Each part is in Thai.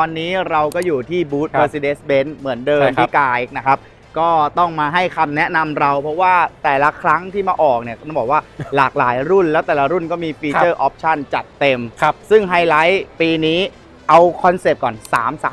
อนนี้เราก็อยู่ที่บูธครับ Mercedes-Benz เหมือนเดิมใช่ครับ พี่กายนะครับ ก็ต้องมาให้คำแนะนำเรา เพราะว่าแต่ละครั้งที่มาออกเนี่ยต้องบอกว่าหลากหลายรุ่น แล้วแต่ละรุ่นก็มีฟีเจอร์ออปชันจัดเต็ม ครับ ซึ่งไฮไลท์ปีนี้เอาคอนเซปต์ก่อน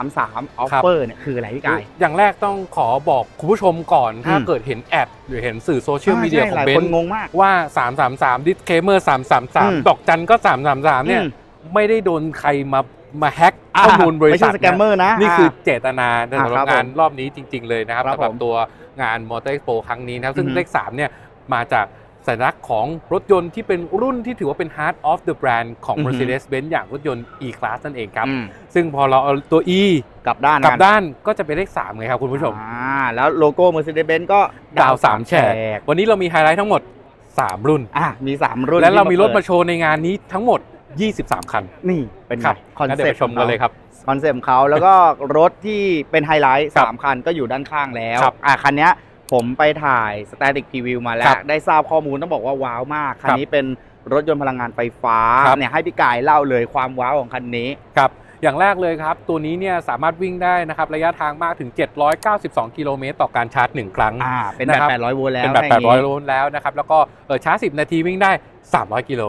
333 Offer เนี่ยคืออะไรพี่กาย อย่างแรกต้องขอบอกคุณผู้ชมก่อน ถ้าอืม เกิดเห็นแอดหรือเห็นสื่อโซเชียลมีเดียใช่ของหลายเบคนนซ์งงมาก ว่า 333 disclaimer อืม333 ดอกจันก็ 333 เนี่ย อืม ไม่ได้โดนใครมามาแฮกอ่าข้อมูลบริไม่ษัใช่ทสแกมเมอร์นะนี่คืออ่าเจตนาสำหอ่าครัรับบงานผมรอบนี้จริง ๆ เลยนะครับครับสำหรับผมตัวงาน Motor Expo ครั้งนี้นะครับซึ่งอือฮึเลข3เนี่ยมาจากสัญลักษณ์ของรถยนต์ที่เป็นรุ่นที่ถือว่าเป็น heart of the brand ของอือฮึ Mercedes-Benz อย่างรถยนต์ E-Class นั่นเองครับอืมซึ่งพอเราเอาตัว E กลับด้านกลับกันด้านก็จะเป็นเลข3ไงครับคุณผู้ชมอ่าแล้วโลโก้ Mercedes-Benz ก็ดาว 3 แฉก วันนี้เรามีไฮไลท์ทั้งหมด 3 รุ่นอะมี 3 รุ่น และเรามีรถที่มาโชว์ในงานนี้ทั้งหมด 23 คันนี่เป็นไงครับคอนงั้นเซเดี๋ยวปไปต์ชมกันเลยครับ คอนเซปต์ของเขาแล้วก็รถที่เป็นไฮไลท์ครับ3คันก็อยู่ด้านข้างแล้วครับอะคันเนี้ยผมไปถ่าย Static Preview มาแล้ครัวบได้ทราบข้อมูลต้องบอกว่าว้าวมาก คันครับนี้เป็นรถยนต์พลังงานไฟฟ้าครับ เนี่ยให้พี่กายเล่าเลยความว้าวของคันนี้ ครับ อย่างแรกเลยครับ ตัวนี้เนี่ยสามารถวิ่งได้นะครับระยะทางมากถึง 792 กิโลเมตรต่อการชาร์จ 1 ครั้ง อ่า เป็นแบนะครับบ800โวลต์แล้วเป็นแบบถ้าอย่างงี้800 โวลต์แล้วนะครับ แล้วก็เออชาร์จ 10 นาทีวิ่งได้ 300 กิโล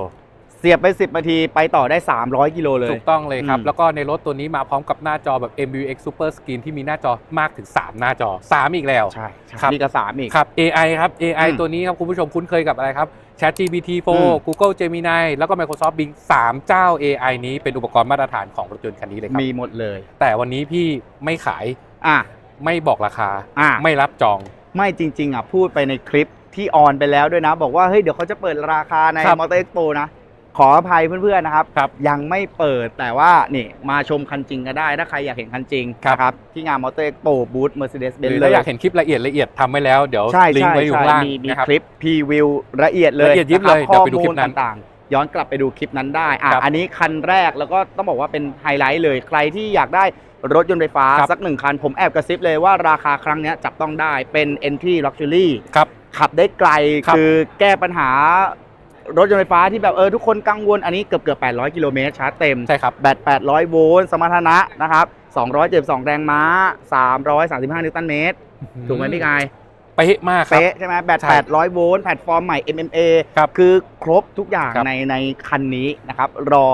เสียบไป 10นาทีไปต่อได้ 300 กิโลเลย ถูกต้องเลยครับ อืม แล้วก็ในรถตัวนี้มาพร้อมกับหน้าจอแบบ MBUX Super Screen ที่มีหน้าจอมากถึง 3 หน้าจอ 3 อีกแล้ว ใช่ใช่ครับมีกระสามอีก ครับ AI ครับ AI อืมตัวนี้ครับ คุณผู้ชมคุ้นเคยกับอะไรครับ ChatGPT อืม 4 Google Gemini แล้วก็ Microsoft Bing 3 เจ้า AI นี้เป็นอุปกรณ์มาตรฐานของรถยนต์คันนี้เลยครับ มีหมดเลยแต่วันนี้พี่ไม่ขายอะไม่บอกราคา อะไม่รับจอง ไม่จริง ๆอะพูดไปในคลิปที่ออนไปแล้วด้วยนะ บอกว่าเฮ้ยเดี๋ยวเขาจะเปิดราคาในครับ มอเตอร์เอ็กโปนะ ขออภัยเพื่อนๆนะครับ ครับยังไม่เปิดแต่ว่านี่มาชมคันจริงก็ได้ ถ้าใครอยากเห็นคันจริงครับ นะครับที่งานมอเตอร์เอ็กโปบูธ Mercedes หรือ Benz เลถ้ายอยากเห็นคลิปละเอียดละเอียดทำไว้แล้วเดี๋ยวใช่ลิงใช่ก์ไว้อยู่ใช่ข้างล่างมีมีนะครับ คลิปพรีวิวละเอียดเลยละเอียดยิบนะครัเลยเดี๋ยวไปดูข้อคลิมูลปนั้นต่างๆ ย้อนกลับไปดูคลิปนั้นได้อะครับอันนี้คันแรกแล้วก็ต้องบอกว่าเป็นไฮไลท์เลยใครที่อยากได้รถยนต์ไฟฟ้า ครับ สักหนึ่งคัน ผมแอบกระซิบเลยว่าราคาครั้งเนี้ยจับต้องได้เป็น Entry Luxury ครับ ขับได้ไกลครับคือแก้ปัญหา รถยนต์ไฟฟ้าที่แบบเออทุกคนกังวลอันนี้เกือบเกือบ800 กิโลเมตรชาร์จเต็ม ใช่ครับ แบต 800 โวลต์ สมรรถนะนะครับ272 แรงม้า 335 นิวตันเมตร ถูกไหมพี่กาย เป๊ะมากครับ เป๊ะใช่ไหมแบตใช่800 โวลต์ แพลตฟอร์มใหม่ MMA ครับคือครบทุกอย่างครับในในคันนี้นะครับ รอ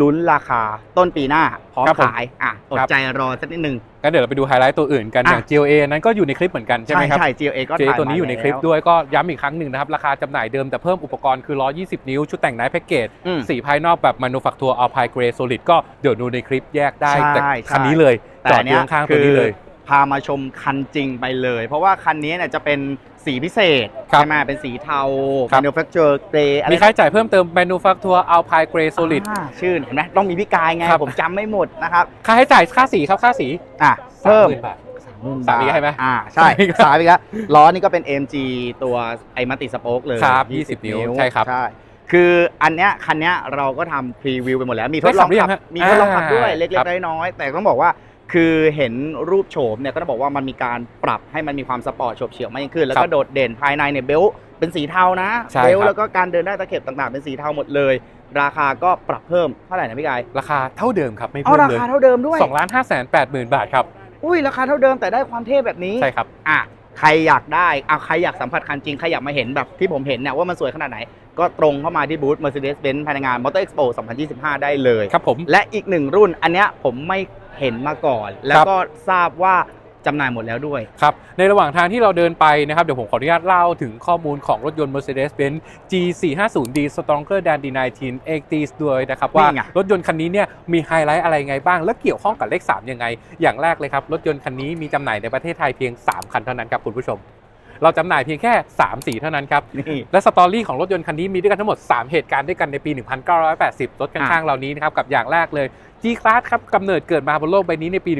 ลุ้นราคาต้นปีหน้าพร้อมครับผมขายอะอดครับ ใจรอสักนิดนึง งั้นเดี๋ยวเราไปดูไฮไลท์ตัวอื่นกัน อะ อย่าง GLA นั้นก็อยู่ในคลิปเหมือนกันใช่ไหมครับ ใช่ GLA ก็เจถ่ายตัวนี้อยู่ในคลิปมาแวด้วยก็ย้ำอีกครั้งหนึ่งนะครับ ราคาจำหน่ายเดิมแต่เพิ่มอุปกรณ์คือ 120 นิ้ว ชุดแต่งไนท์แพ็กเกจ อืมสีภายนอกแบบมานูฟักทัวร์อัลพายเกรย์โซลิดก็เดี๋ยวดูในคลิปแยกได้ใช่แต่ใช่คันนี้เลยแต่จอดอเนี้ยู่ยข้างๆคืตัวนี้เลย พามาชมคันจริงไปเลย เพราะว่าคันนี้เนี่ยจะเป็นสีพิเศษครับใช่ไหมเป็นสีเทาครับ manufacture grey อะไรมีค่าใช้จ่ายเพิ่มเติมมานูฟักทัวร์อัลพายเกรย์โซลิดอ่าชื่อเห็นไหมต้องมีพี่กายไงครับผมจำไม่หมดนะครับ ค่าใช้จ่ายค่าสีครับค่าสีอะเพิ่ม30,000บาทสามอีกใช่ไหมอ่าใช่สามอีกสามอีกแล้วล้อนี่ก็เป็น AMG ตัวไอมัติสโป๊กเลยครับ20 นิ้วใช่ครับใช่คืออันเนี้ยคันเนี้ยเราก็ทำพรีวิวไปหมดแล้วมีทดลองได้ขับหรือยัขับงฮะมีทดลองขับด้วยอ่าเล็ครักบๆน้อยๆแต่ต้องบอกว่า คือเห็นรูปโฉมเนี่ยก็ต้องบอกว่ามันมีการปรับให้มันมีความสปอร์ตโฉบเฉี่ยวมากยิ่งขึ้น แล้วครัก็บโดดเด่นภายในเนี่ยเบลต์เป็นสีเทานะใช่เบลต์ครับแล้วก็การเดินได้ตะเข็บต่างๆ เป็นสีเทาหมดเลย ราคาก็ปรับเพิ่มเท่าไหร่นะพี่กายราคาเท่าเดิมครับไม่เอาเพิ่มราเลยคาเท่าเดิมด้วยสองล้านห้าแสนแปดหมื่นบาทครับอุ้ยราคาเท่าเดิมแต่ได้ความเท่แบบนี้ใช่ครับอะใครอยากได้อะใครอยากสัมผัสคันจริงใครอยากมาเห็นแบบที่ผมเห็นเนี่ยว่ามันสวยขนาดไหน ก็ตรงเข้ามาที่บูธ Mercedes-Benz ภายในงาน Motor Expo 2025 ได้เลย ครับผม และอีกหนึ่งรุ่นอันเนี้ยผมไม่เห็นมาก่อน แล้วก็ทราบว่าจำหน่ายหมดแล้วด้วย ครับ ในระหว่างทางที่เราเดินไปนะครับ เดี๋ยวผมขออนุญาตเล่าถึงข้อมูลของรถยนต์ Mercedes-Benz G450D Stronger than the 1980s ด้วยนะครับว่านี่ไง รถยนต์คันนี้เนี่ยมีไฮไลท์อะไรไงบ้าง และเกี่ยวข้องกับเลข 3 ยังไง อย่างแรกเลยครับ รถยนต์คันนี้มีจำหน่ายในประเทศไทยเพียง 3 คันเท่านั้นครับคุณผู้ชม เราจำหน่ายเพียงแค่ 3 สีเท่านั้นครับนี่และสตอรี่ของรถยนต์คันนี้มีด้วยกันทั้งหมด 3 เหตุการณ์ด้วยกันในปี 1980 รถข้างๆเหล่านี้นะครับกับอย่างแรกเลย G-Class ครับกำเนิดเกิดมาบนโลกใบนี้ในปี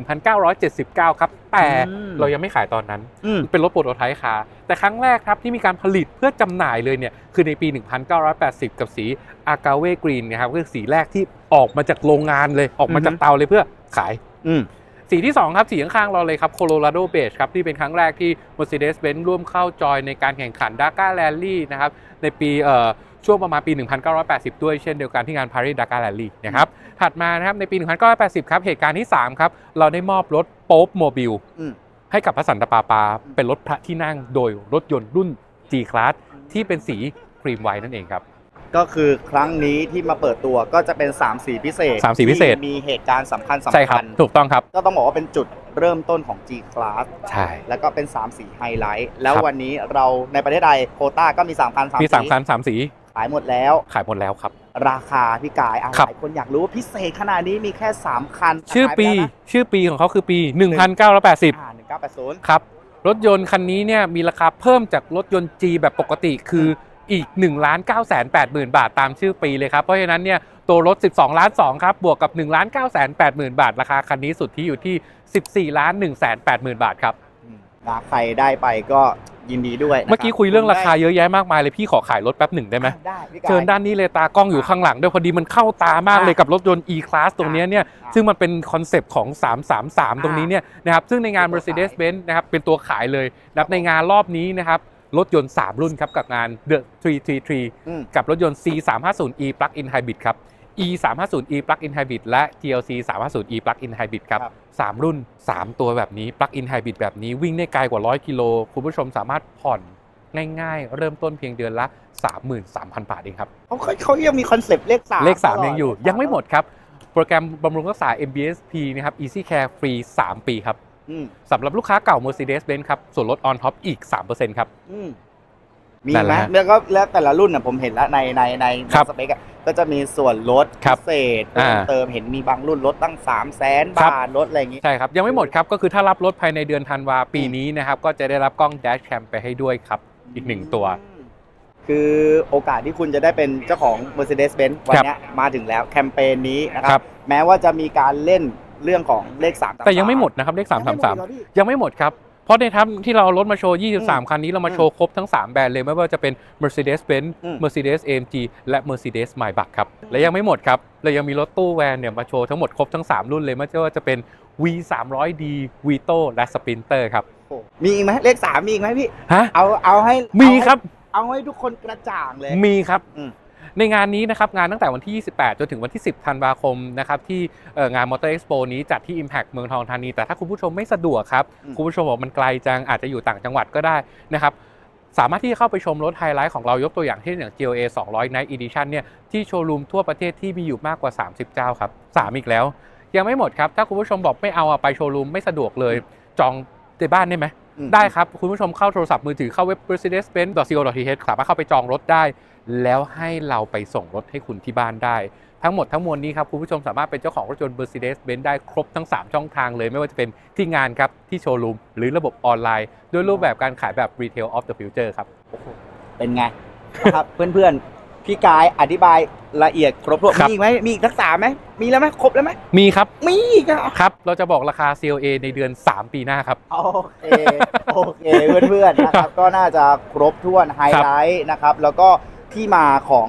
1979 ครับ แต่อืมเรายังไม่ขายตอนนั้นอืมเป็นรถโปรโตไทป์คาร์แต่ครั้งแรกครับที่มีการผลิตเพื่อจำหน่ายเลยเนี่ยคือในปี 1980 กับสีอากาเวกรีนนะครับคือสีแรกที่ออกมาจากโรงงานเลยออกมาจากเตาเลยเพื่อขายอืม สีที่ 2 ครับ สีข้างๆเราเลยครับ Colorado Beige ครับที่เป็นครั้งแรกที่ Mercedes-Benz ร่วมเข้าจอยในการแข่งขัน Dakar Rally นะครับในปีเอ่อช่วงประมาณปี 1980 ด้วยเช่นเดียวกันที่งาน Paris Dakar Rally นะครับ ถัดมานะครับในปี 1980 ครับ เหตุการณ์ที่ 3 ครับ เราได้มอบรถโป๊ปโมบิลอืมให้กับพระสันตะปาปา เป็นรถพระที่นั่งโดยรถยนต์รุ่น G Class ที่เป็นสีครีมไวท์นั่นเองครับ ก็คือครั้งนี้ที่มาเปิดตัวก็จะเป็น 3 สีพิเศษสามสีพิเศษ ที่มีเหตุการณ์สำคัญสำใช่ครับ คัญถูกต้องครับ ก็ต้องบอกว่าเป็นจุดเริ่มต้นของ G Class ใช่ แล้วก็เป็น 3 สีไฮไลท์ แล้วครับ วันนี้เราในประเทศไทยโควต้าก็มี3คัน3มีสี3คัน3สีขายหมมดแล้ว ขายหมดแล้วครับ ราคาพี่กายอะครับหลายคนอยากรู้ว่าพิเศษขนาดนี้มีแค่ 3 คันชื่อปีขายไแล้วนะชื่อปีของเขาคือปี 1980อ่า1980ครับ รถยนต์คันนี้เนี่ยมีราคาเพิ่มจากรถยนต์ G แบบปกติคือ อีก 1 9 8 0 0 0 0 บาทตามชื่อปีเลยครับ เพราะฉะนั้นเนี่ยตัวรถ 12 ล้าน2ครับ บวกกับ 1 9 8 0 0 0 0 บาท ราคาคันนี้สุดที่อยู่ที่ 14ล้าน1 8 0 0 0 0 บาทครับอืมนะใครได้ไปก็ยินดีด้วยนะรับเมื่อกี้คุยเรื่องราคาเยอะแยะมากมายเลยพี่ขอขายรถแป๊บหนึ่งได้ไหมได้พี่กายเชิญด้านนี้เลยตากล้องอยู่ข้างหลังด้วยพอดีมันเข้าตามากเลยกับรถยนต์ E-Class ตรงเนี้ยเนี่ยอ่าซึ่งมันเป็นคอนเซปต์ของ 333 ตรงนี้เนี่ยนะครับซึ่งในงานเป็นตัวขาย Mercedes-Benz นะครับเป็นตัวขายเลยนะครับในงานรอบนี้นะครับ รถยนต์ 3 รุ่นครับกับงาน The 333อืมกับรถยนต์ C 3 5 0 E Plug-in Hybrid ครับ E 3 5 0 E Plug-in Hybrid และ GLC 3 5 0 E Plug-in Hybrid ครับครับ สามรุ่น 3 ตัวแบบนี้ Plug-in Hybrid แบบนี้วิ่งได้ไกลกว่า 100 กิโล คุณผู้ชมสามารถผ่อนง่ายๆ เริ่มต้นเพียงเดือนละ 33,000 บาทเองครับ เขาเขาเขายังมีคอนเซปต์เลขสามเลข ตลอด3ยังอยู่ ยังไม่หมดครับ โปรแกรมบำรุงรักษา MBSP นะครับ Easy Care ฟรี3ปีครับอืม สำหรับลูกค้าเก่า Mercedes-Benz ครับ ส่วนลด on top อีก 3%ครับอืมมีนั่นไหแหมละฮะแล้วก็แล้วแต่ละรุ่นน่ะผมเห็นแล้วในในในครับสเปคอะก็จะมีส่วนลดครัพิบเศษเพิ่มอ่าเติมเห็นมีบางรุ่นลดตั้ง3 0 0แสนครับ บาทลดอะไรอย่างงี้ ใช่ครับ ยังไม่หมดครับ ก็คือถ้ารับรถภายในเดือนธันวาปีนี้นะครับ ก็จะได้รับกล้อง Dash Cam ไปให้ด้วยครับ อีกหนึ่งตัว อืมคือโอกาสที่คุณจะได้เป็นเจ้าของ Mercedes-Benz วันเนี้ยมาถึงแล้วแคมเปญนี้นะคครัรับ บ แม้ว่าจะมีการเล่น เรื่องของเลข3แต่ยังไม่หมดนะครับเลข333 ยังไม่หมดครับ เพราะในทัพที่เราเอารถมาโชว์ 23 คันนี้เรามาโชว์ครบทั้ง 3 แบรนด์เลย ไม่ว่าจะเป็น Mercedes-Benz อืม Mercedes AMG และ Mercedes Maybach ครับ และยังไม่หมดครับ เรายังมีรถตู้แวนเนี่ยมาโชว์ทั้งหมดครบทั้ง 3 รุ่นเลยไม่ว่าจะเป็น V 3 0 0 D Vito และ Sprinter ครับโอ้มีอีกไหมเลข 3 มีอีกไหมพี่ฮะเอาเอาให้มีครับ เอาให้ทุกคนกระจ่างเลยมีครับอืม ในงานนี้นะครับงานตั้งแต่วันที่ 28 จนถึงวันที่ 10 ธันวาคมนะครับที่เอ่องาน Motor Expo นี้จัดที่ Impact เมืองทองธานี แต่ถ้าคุณผู้ชมไม่สะดวกครับอืมคุณผู้ชมบอกมันไกลจังอาจจะอยู่ต่างจังหวัดก็ได้นะครับสามารถที่จะเข้าไปชมรถไฮไลท์ของเรายกตัวอย่างเช่นอย่าง GLA 200 Night Edition เนี่ยที่โชว์รูมทั่วประเทศที่มีอยู่มากกว่า 30 เจ้าครับ 3 อีกแล้ว ยังไม่หมดครับ ถ้าคุณผู้ชมบอกไม่เอาอะไปโชว์รูมไม่สะดวกเลยจอง ในบ้านได้ไหมอืมได้ครับ คุณผู้ชมเข้าโทรศัพท์มือถือเข้าเว็บ mercedes-benz.co.th สามารถเข้าไปจองรถได้ แล้วให้เราไปส่งรถให้คุณที่บ้านได้ ทั้งหมดทั้งมวลนี้ครับ คุณผู้ชมสามารถเป็นเจ้าของรถยนต์ Mercedes-Benz ได้ครบทั้ง 3 ช่องทางเลย ไม่ว่าจะเป็นที่งานครับ ที่โชว์รูม หรือระบบออนไลน์ ด้วยรูปแบบการขายแบบ Retail of the Future ครับเป็นไงนะครับเพื่อนๆ พี่กายอธิบายละเอียดครบถ้วนครับ มีอีกไหมมีอีกทักษาไหมมีแล้วไหมครบแล้วไหมมีครับมีอีกอะครับ เราจะบอกราคา CLA ในเดือน 3 ปีหน้าครับ โอเคโอเคเพื่อนๆนะครับ ก็น่าจะครบถ้วนไฮไลท์นะครับ แล้วก็ที่มาของ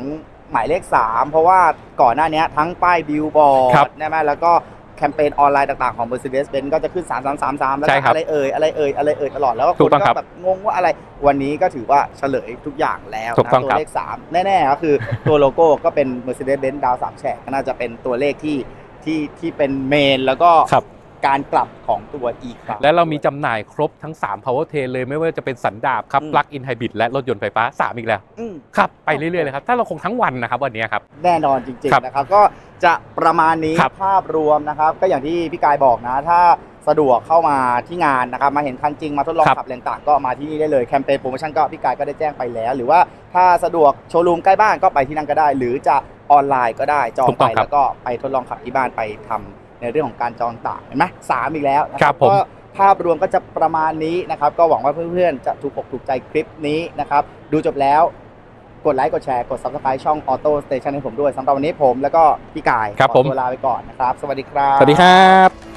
หมายเลข 3 เพราะว่าก่อนหน้านี้ทั้งป้ายบิลบอร์ครัดบใช่ไหมแล้วก็ แคมเปญออนไลน์ต่างๆของ Mercedes-Benz ก็จะขึ้น 3 3 3 3 แล้วใช่ก็ครับอะไรเอ่ยอะไรเอ่ยอะไรเอ่ยตลอดแล้วก็ถูคกนต้องครัก็บแบบงงว่าอะไรวันนี้ก็ถือว่าเฉลยทุกอย่างแล้วถูกนะต้องตัวครับเลข 3 แน่ๆก็คือ ตัวโลโก้ก็เป็น Mercedes-Benz ดาวสามแฉกก็น่าจะเป็นตัวเลขที่ที่ที่เป็นเมนแล้วก็ครับ การกลับของตัว e ครับและเรามีจำหน่ายครบทั้ง 3 powertrain เลยไม่ว่าจะเป็นสันดาปครับ อืม plug-in hybrid และรถยนต์ไฟฟ้า 3 อีกแล้ว อืม ครับ ไปเรื่อยๆเลยครับ ถ้าเราคงทั้งวันนะครับวันนี้ครับ แน่นอนจริงครับๆนะครับก็จะประมาณนี้ครับภาพรวมนะครับ ก็อย่างที่พี่กายบอกนะ ถ้าสะดวกเข้ามาที่งานนะครับ มาเห็นคันจริงมาทดลองครับขับแรงต่างๆก็มาที่นี่ได้เลยแคมเปญโปรโมชั่นก็พี่กายก็ได้แจ้งไปแล้ว หรือว่าถ้าสะดวกโชว์รูมใกล้บ้านก็ไปที่นั่นก็ได้ หรือจะออนไลน์ก็ได้จองถูกไปต้องครับ แล้วก็ไปทดลองขับที่บ้านไปทำ ในเรื่องของการจองต่างเห็นไหมสามอีกแล้วนะคครัรับบผมก็ภาพรวมก็จะประมาณนี้นะครับก็หวังว่าเพื่อนๆจะถูกอกถูกใจคลิปนี้นะครับดูจบแล้วกดไลค์กดแชร์กด subscribe ช่อง Auto Station ให้ผมด้วยสำหรับวันนี้ผมแล้วก็พี่กายครับขอผมตัวลาไปก่อนนะครับ สวัสดีครับ สวัสดีครับ